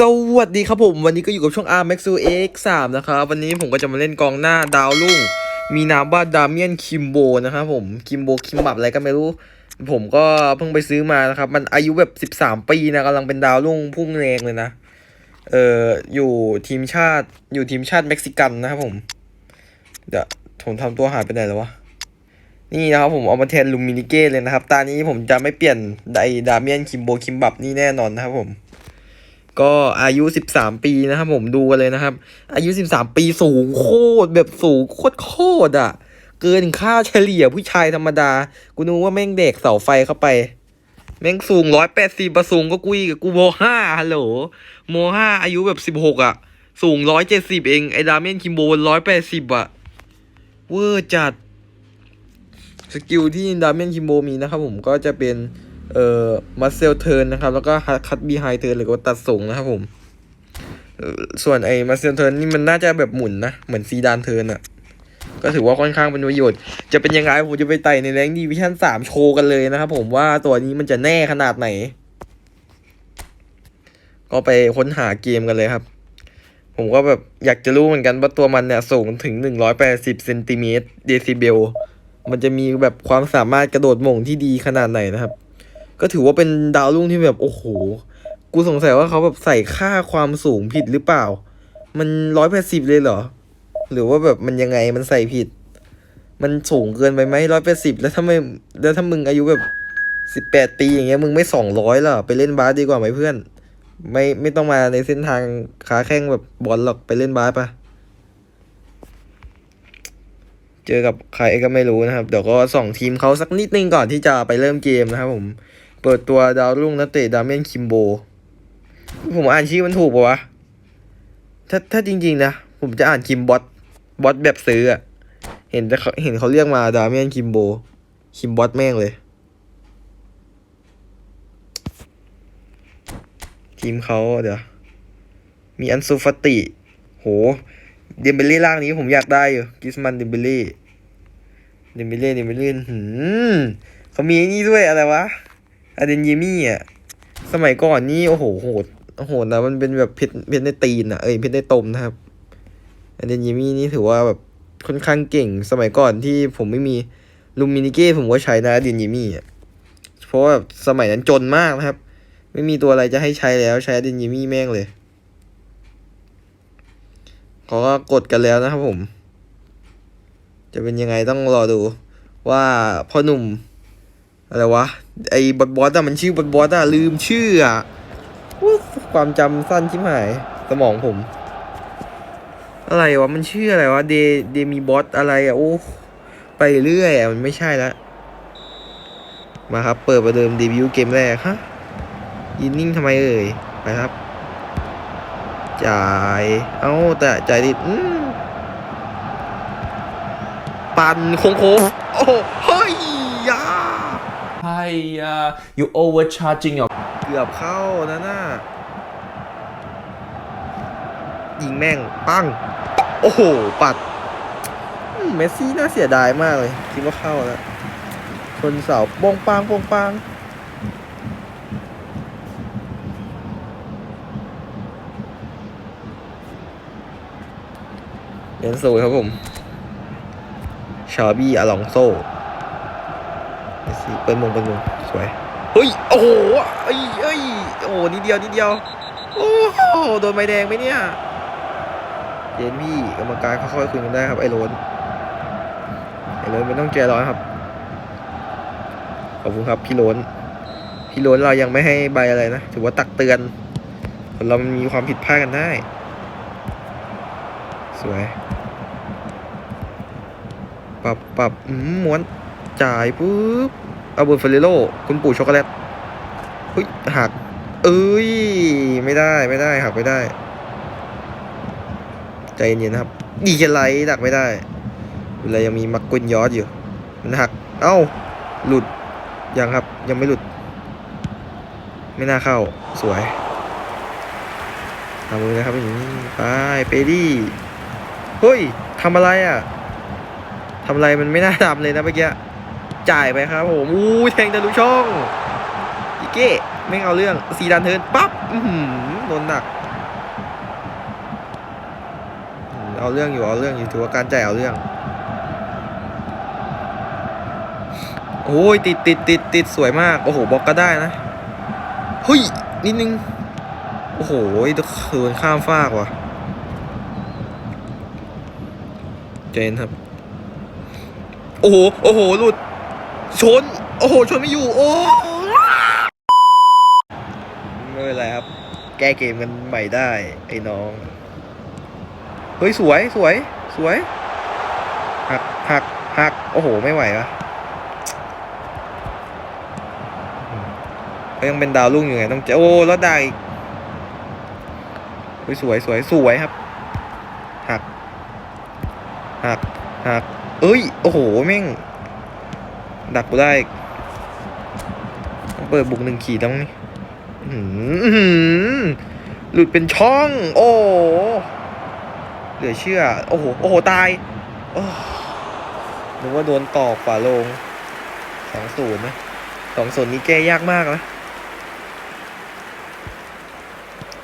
สวัสดีครับผม วันนี้ก็อยู่กับช่อง R Max X 3นะครับวันนี้ผมก็จะมาเล่นกองหน้าดาวรุ่ง มีนามว่าดามิเอนคิมโบนะครับผมคิมโบคิมบับอะไรก็ไม่รู้ ผมก็เพิ่งไปซื้อมานะครับ มันอายุแบบ 13 ปีนะกำลังเป็นดาวรุ่งพุ่งแรงเลยนะ เอ่ออยู่ทีมชาติอยู่ทีมชาติเม็กซิกันนะครับผม เดี๋ยวผมทำตัวหายไปไหนแล้ววะนี่นะครับผมเอามาแทนลูมินิเก้เลยนะครับ ตานี้ผมจะไม่เปลี่ยนไดดาเมียนคิมโบคิมบับนี่แน่นอนนะครับผม ก็อายุ 13 ปีนะครับผมดูกันเลยนะครับ อายุ 13 ปีสูงโคตรแบบสูงโคตรโคตรอะ เกินค่าเฉลี่ยผู้ชายธรรมดา กูนึกว่าแม่งเด็กเสาไฟเข้าไป แม่งสูงร้อยแปดสิบประสูงก็กูอีกกูโมห้าฮัลโหลโมห้าอายุแบบสิบหกอะ สูงร้อยเจ็ดสิบเอง ไอ้ดาเมนคิมโบร้อยแปดสิบอะ เวอร์จัด สกิลที่ดาเมนคิมโบมีนะครับผมก็จะเป็น เอ่อมัสเซลเทิร์นนะครับ แล้วก็คัตบีไฮเทิร์นหรือว่าตัดส่งนะครับผมส่วนไอ้มัสเซลเทิร์นนี่มันน่าจะแบบหมุนนะ เหมือนซีดานเทิร์นอะก็ถือว่าค่อนข้างเป็นประโยชน์ จะเป็นยังไงผมจะไปไต่ในแรงดีวิชั่นสามโชว์กันเลยนะครับผมว่าตัวนี้มันจะแน่ขนาดไหน ก็ไปค้นหาเกมกันเลยครับ ผมก็แบบอยากจะรู้เหมือนกันว่าตัวมันเนี่ยสูงถึงหนึ่งร้อยแปดสิบเซนติเมตรเดซิเบล มันจะมีแบบความสามารถกระโดดหม่งที่ดีขนาดไหนนะครับ ก็ถือว่าเป็นดาวรุ่งที่แบบโอ้โห กูสงสัยว่าเขาแบบใส่ค่าความสูงผิดหรือเปล่า มันร้อยแปดสิบเลยเหรอ หรือว่าแบบมันยังไงมันใส่ผิด มันสูงเกินไปไหมร้อยแปดสิบแล้วถ้าไม่แล้วถ้ามึงอายุแบบสิบแปดปีอย่างเงี้ยมึงไม่สองร้อยหรอไปเล่นบาสดีกว่าไหมเพื่อน ไม่ไม่ต้องมาในเส้นทางขาแข้งแบบบอลหรอกไปเล่นบาสปะเจอกับใครก็ไม่รู้นะครับ เดี๋ยวก็ส่องทีมเขาสักนิดนึงก่อนที่จะไปเริ่มเกมนะครับผม เปิดตัวดาวรุ่งนักเตะดามเมนคิมโบ ผมอ่านชื่อมันถูกปะวะ ถ้าถ้าจริง ๆ นะ ผมจะอ่านคิมบอสบอสแบบซื้ออะเห็นแต่เขาเห็นเขาเรียกมาดามเมนคิมโบ คิมบอสแม่งเลย ทีมเขาเดี๋ยว มีอันซูฟติ โห เดมเบลลี่ร่างนี้ผมอยากได้อยู่ กิสมันเดมเบลลี่เดมเบลลี่เดมเบลลี่หืมเขามีอ้นี่ด้วยอะไรวะ อเดนเยมี่อะ สมัยก่อนนี่โอ้โหโหดโหดนะมันเป็นแบบเพชรเพชรในตีนอะเอ้ยเพชรในตมนะครับอเดนเยมี่นี่ถือว่าแบบค่อนข้างเก่ง สมัยก่อนที่ผมไม่มีลูมินิเก้ผมก็ใช้นะอเดนเยมี่อะเพราะว่าแบบสมัยนั้นจนมากนะครับ ไม่มีตัวอะไรจะให้ใช้แล้วใช้อเดนเยมี่แม่งเลยเขาก็กดกันแล้วนะครับผม จะเป็นยังไงต้องรอดูว่าพ่อหนุ่ม อะไรวะ ไอ้บอสบอสอะมันชื่อบอสบอสอะลืมชื่ออะความจำสั้นชิบหาย สมองผม อะไรวะ มันชื่ออะไรวะ เดเดมีบอสอะไรอะโอ้ไปเรื่อยอะมันไม่ใช่ละ มาครับ เปิดประเดิมเดบิวต์เกมแรกฮะยินนิ่งทำไมเอ่ย ไปครับ จ่าย เอ้า แต่จ่ายดิปันโค้งโอ้โหเฮ้ย Hi, uh, you overcharging your เกือบเข้านะน่ะยิงแม่ง ปัง โอ้โห ปัด เมสซี่น่าเสียดายมากเลย คิดว่าเข้าแล้วชนเสาโป้งปังโป้งปังเล่นสูครับผม ชาบี้อลองโซ เมสซี่เปิ้ลมงเปิ้ลมงสวยเฮ้ยโอ้โหเอ้ยเอ้ยโอ้โหนิดเดียวนิดเดียวโอ้โหโดนใบแดงไหมเนี่ยเย็นพี่กรรมการค่อยๆคุยกันได้ครับไอ้โรนไอ้โรนไม่ต้องใจร้อนครับขอบคุณครับพี่โรนพี่โรนเรายังไม่ให้ใบอะไรนะถือว่าตักเตือนคนเรามันมีความผิดพลาดกันได้ สวยปรับปรับอืมม้วนจ่ายปุ๊บเอาเบอร์เฟรโลคุณปู่ช็อกโกแลตเฮ้ยหัก เอ้ย ไม่ได้ไม่ได้หักไม่ได้ ใจเย็นๆนะครับ ดีเจไลท์ดักไม่ได้เวลายังมีมักกุนยอดอยู่ มันหัก เอ้า หลุด ยังครับ ยังไม่หลุด ไม่น่าเข้า สวยทำมือนะครับอย่างนี้ไปเปดี้เฮ้ยทำอะไรอะทำอะไรมันไม่น่าทำเลยนะเมื่อกี้ จ่ายไปครับผมอู้แทงทะลุช่องอีเก้ไม่เอาเรื่องซีดานเทิร์นปั๊บโดนหนัก เอาเรื่องอยู่เอาเรื่องอยู่ถือว่าการจ่เอาเรื่องโอ้ยติดติดติดติดสวยมากโอ้โหบล็อกก็ได้นะเฮ้ยนิดนึงโอ้โหเดินข้ามฟากว่ะเจนครับ โอ้โห โอ้โห หลุด ชน โอ้โห ชนไม่อยู่ โอ้ไม่เป็นไรครับ แก้เกมกันใหม่ได้ ไอ้น้อง เฮ้ย สวย สวย สวย หัก หัก หัก โอ้โห ไม่ไหววะก็ยังเป็นดาวรุ่งอยู่ไง ต้องเจอโอ้แล้วได้อีกเฮ้ยสวยสวยสวยครับ หัก หัก หัก เอ้ย โอ้โห แม่ง ดักกูได้เปิดบุกหนึ่งขีดต้องนี่อื้อหืออื้อหือหลุดเป็นช่อง โอ้เหลือเชื่อ โอ้โห โอ้โห ตายนึกว่าโดนตอกฝ่าลงสองศูนย์นะสองศูนย์นี้แก้ยากมากนะ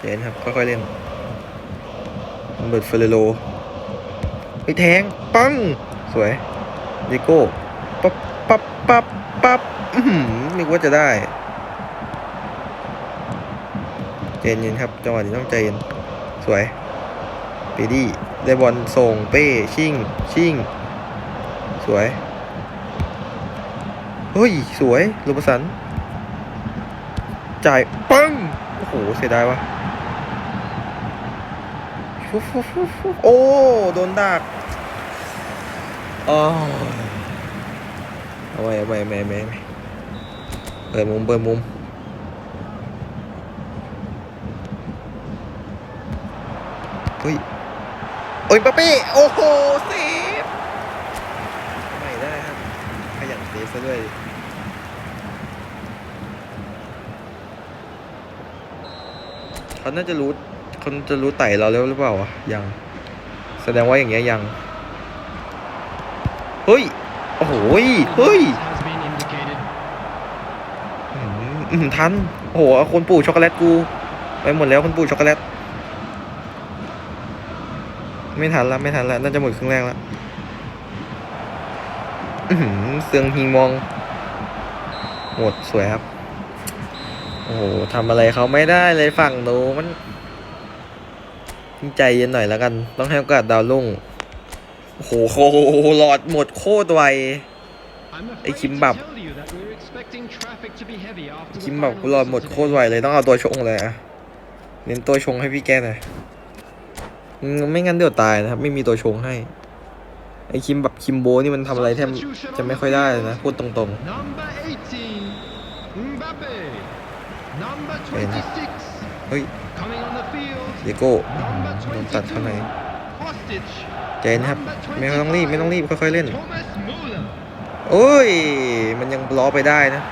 เล่นครับ ค่อยๆเล่นเบิร์ดเฟเรโลไปแทง ปัง สวยดิโก้ ปั๊บปั๊บปั๊บนึกว่าจะได้ใจเย็นครับ จังหวะนี้ต้องใจเย็น สวยปีดี้ได้บอลส่งเป้ ชิ่ง ชิ่ง สวย เฮ้ย สวยลูปสัน จ่ายปังโอ้โห เสียดายวะโอ้ โดนดักอ๋อ เอาไว้เอาไว้ไว้เอาไว้เอาไว้เปิดมุมเปิดมุมเฮ้ยโอ้ยปาเป้โอ้โหเซฟไม่ได้ครับขยันเซฟซะด้วยเขาน่าจะรู้เขาจะรู้ไต่เราแล้วหรือเปล่าวะยัง แสดงว่าอย่างเงี้ยยัง เฮ้ย หยเฮ้ยอืมทันโอ้โหคนปู่ช็อกโกแลตกูไปหมดแล้วคนปู่ช็อกโกแลตไม่ทันละไม่ทันละน่าจะหมดครึ่งแรกละเสืองฮิงมอง หมดสวยครับ โอ้โหทำอะไรเขาไม่ได้เลยฝั่งโนมันใจเย็นหน่อยแล้วกัน ต้องให้โอกาสดาวรุ่ง โหโหหลอดหมดโคตรไว I'm Ê, afraid Kim to Bập. tell you that we're expecting traffic to be heavy after คิมบอก final หลอดหมดโคตรไวเลยต้องเอาตัวชงเลยอะเน้นตัวชงให้พี่แกหน่อยไม่งั้นเดี๋ยวตายนะครับ ไม่มีตัวชงให้ ไอคิมแบบคิมโบนี่มันทำอะไรแทบจะไม่ค่อยได้เลยนะ พูดตรง Number 18, Mbappe. Number 26, ๆเฮ้ยเดโก้ Number โดนตัดข้าง ใน 22, Kostic. เจนครับ ไม่ต้องรีบไม่ต้องรีบค่อยๆเล่น โอ้ย มันยังล้อไปได้นะ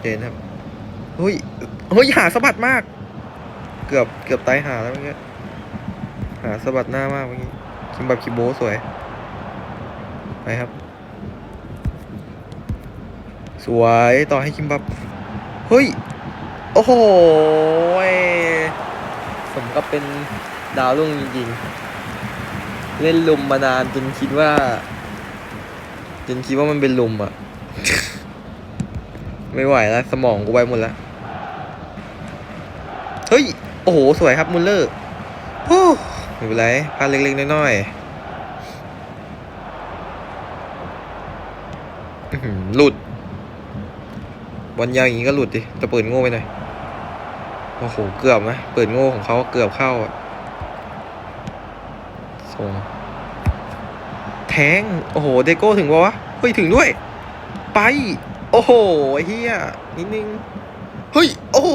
เจนครับเฮ้ยเฮ้ยหาสะบัดมาก เกือบเกือบตายหาแล้วเมื่อกี้หาสะบัดหน้ามากเมื่อกี้คิมบับคิโบสวย ไปครับ สวยต่อให้คิมบับ โอ้โหสมกับเป็นดาวรุ่งจริงๆ เล่นลุมมานานจนคิดว่าจนคิดว่ามันเป็นลุมอะไม่ไหวแล้วสมองกูไปหมดแล้ว เฮ้ย โอ้โห สวยครับมุลเลอร์โอ้ไม่เป็นไรพลาดเล็กๆ น้อยๆอื้อหือหลุด บอลยาวอย่างนี้ก็หลุดดิจะเปิดโง่ไปหน่อยโอ้โหเกือบนะเปิดโง่ของเขาเกือบเข้าอะส่งแทงโอ้โหเดโก้ถึงวะเฮ้ยถึงด้วย ไป โอ้โหเฮียนิดนึงเฮ้ยโอ้โห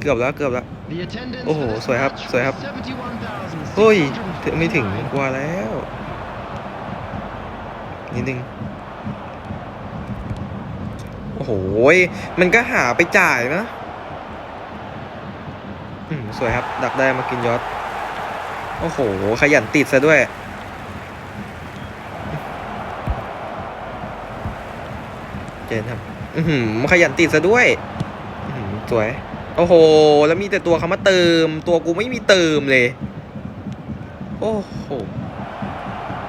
เกือบแล้วเกือบแล้วโอ้โหสวยครับสวยครับเฮ้ยถึงไม่ถึงกว่าแล้วนิดนึง โอ้โหมันก็หาไปจ่ายนะอืมสวยครับ ดักได้มากินยอด โอ้โห ขยันติดซะด้วย เจนครับ อือหือขยันติดซะด้วยอื้อหือสวย โอ้โห แล้วมีแต่ตัวเขามาเติม ตัวกูไม่มีเติมเลย โอ้โห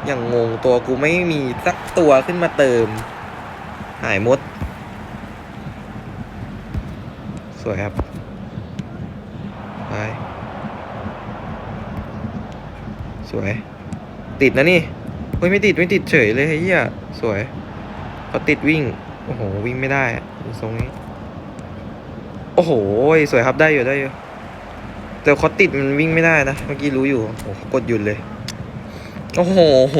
อย่างงงตัวกูไม่มีสักตัวขึ้นมาเติม หายมด สวยครับ ไป สวย ติดนะนี่เฮ้ยไม่ติด ไม่ติดเฉยเลยเฮียสวยเขาติดวิ่ง โอ้โห วิ่งไม่ได้ทรงนี้ โอ้โห สวยครับได้อยู่ได้อยู่ แต่เขาติดมันวิ่งไม่ได้นะ เมื่อกี้รู้อยู่ โอ้โหกดหยุดเลย โอ้โห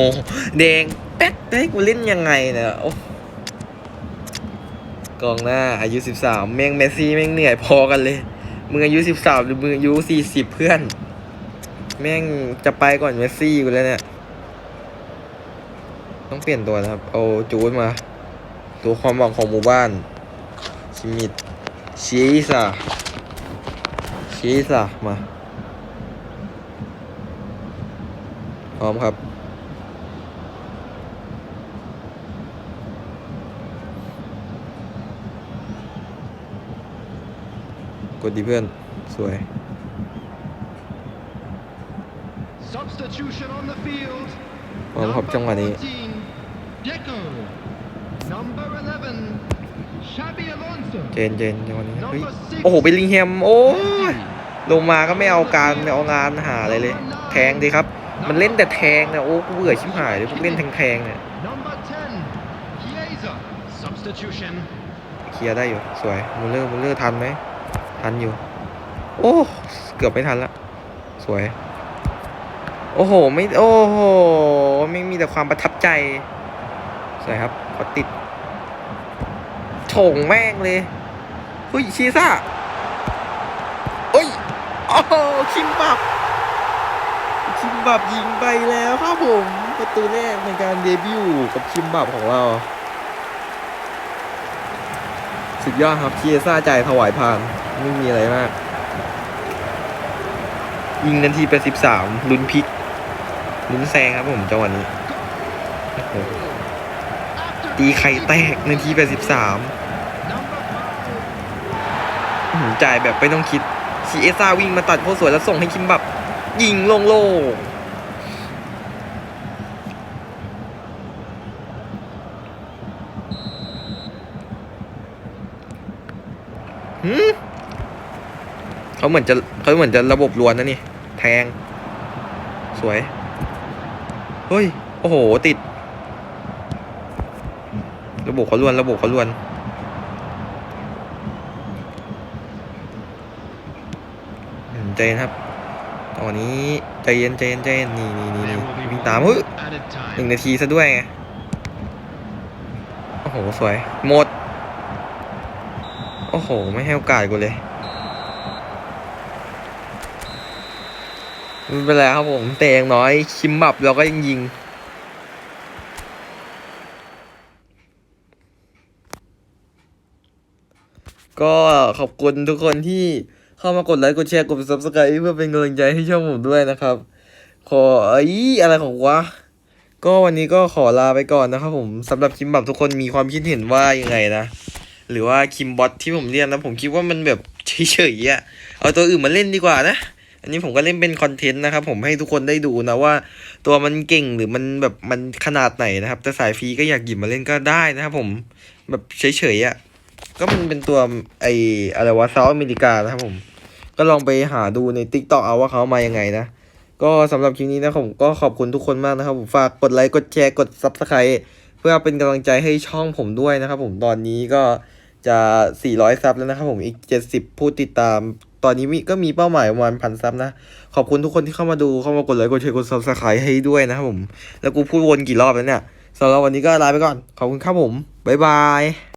แดง แป๊กเฮ้ยกูเล่นยังไงเนี่ยโอ้ กองหน้าอายุสิบสามแม่งเมสซี่แม่งเหนื่อยพอกันเลย มึงอายุสิบสามหรือมึงอายุสี่สิบเพื่อน แม่งจะไปก่อนเมสซี่กูแล้วเนี่ย ต้องเปลี่ยนตัวนะครับ เอาจูนมา ตัวความหวังของหมู่บ้านชิมิดชีซาชีซามา พร้อมครับ ดดีเพื่อน สวย Substitution on the field. พร้อมครับจังหวะนี้ 14, Deco. Number 11, Xabi Alonso. เจนเจนจังหวะนี้เฮ้ยโอ้โหเบลลิงแฮม โอ้ยลงมาก็ไม่เอาการไม่เอางานหาอะไรเลย แทงดีครับ มันเล่นแต่แทงเนี่ยโอ้กูเบื่อชิบหายเลยพวกเล่นแทงๆเนี่ย Number 10, Chiesa. Substitution. เคลียร์ได้อยู่ สวยมูลเลอร์มูลเลอร์ทันไหม ทันอยู่ โอ้ เกือบไม่ทันละ สวย โอ้โห ไม่ โอ้โห ไม่มีแต่ความประทับใจ สวยครับขอติดโฉงแม่งเลยเฮ้ยชีซ่าโอ้ย โอ้โห คิมบับ คิมบับยิงไปแล้วครับผม ประตูแรกในการเดบิวต์กับคิมบับของเรา สุดยอดครับเคียซ่าใจถวายพานไม่มีอะไรมาก ยิงนาทีเป็นสิบสามลุ้นพลิกลุ้นแซงครับผมจังหวะนี้ตีไข่แตกนาทีเป็นสิบสามจ่ายแบบไม่ต้องคิดซีเอซ่าวิ่งมาตัดโคตรสวยแล้วส่งให้คิมบับ ยิงโล่งโล่งหืม เขาเหมือนจะเขาเหมือนจะระบบล้วนนะนี่ แทง สวย เฮ้ย โอ้โห ติด ระบบเขาล้วน ระบบเขาล้วน ใจเย็นครับ ตอนนี้ใจเย็นใจเย็นใจเย็นนี่นี่นี่นี่วิ่งตามเฮ้ยหนึ่งนาทีซะด้วยไง โอ้โห สวย หมด อ้โห ไม่ให้โอกาสกูเลยไม่เป็นไรครับผมแต่อย่างน้อย คิมบับเราก็ยังยิง ก็ขอบคุณทุกคนที่เข้ามากดไลค์กดแชร์กด subscribe เพื่อเป็นกำลังใจให้ช่องผมด้วยนะครับ ขออ้อะไรของวะก็วันนี้ก็ขอลาไปก่อนนะครับผมสำหรับคิมบับทุกคนมีความคิดเห็นว่ายังไงนะ หรือว่าคิมบอทที่ผมเรียกนะผมคิดว่ามันแบบเฉยๆอะเอาตัวอื่นมาเล่นดีกว่านะอันนี้ผมก็เล่นเป็นคอนเทนต์นะครับผมให้ทุกคนได้ดูนะว่า ตัวมันเก่งหรือมันแบบมันขนาดไหนนะครับ แต่สายฟรีก็อยากหยิบมาเล่นก็ได้นะครับผมแบบเฉยๆอะก็มันเป็นตัวไออะไรวะซาอเมริกานะครับผม ก็ลองไปหาดูใน t ิ k t o k เอาว่าเขามายังไงนะก็สำหรับคลิปนี้นะผมก็ขอบคุณทุกคนมากนะครับผมฝากกดไลค์กดแชร์กด Subscribe เพื่อเป็นกำลังใจให้ช่องผมด้วยนะครับผมตอนนี้ก็ จะ 400 ซับแล้วนะครับผมอีก 70 ผู้ติดตาม ตอนนี้มีก็มีเป้าหมายประมาณพันซับนะ ขอบคุณทุกคนที่เข้ามาดูเข้ามากดไลค์กดแชร์กดซับสไครต์ให้ด้วยนะครับผม แล้วกูพูดวนกี่รอบแล้วเนี่ยสำหรับวันนี้ก็ลาไปก่อน ขอบคุณครับผม บ๊ายบาย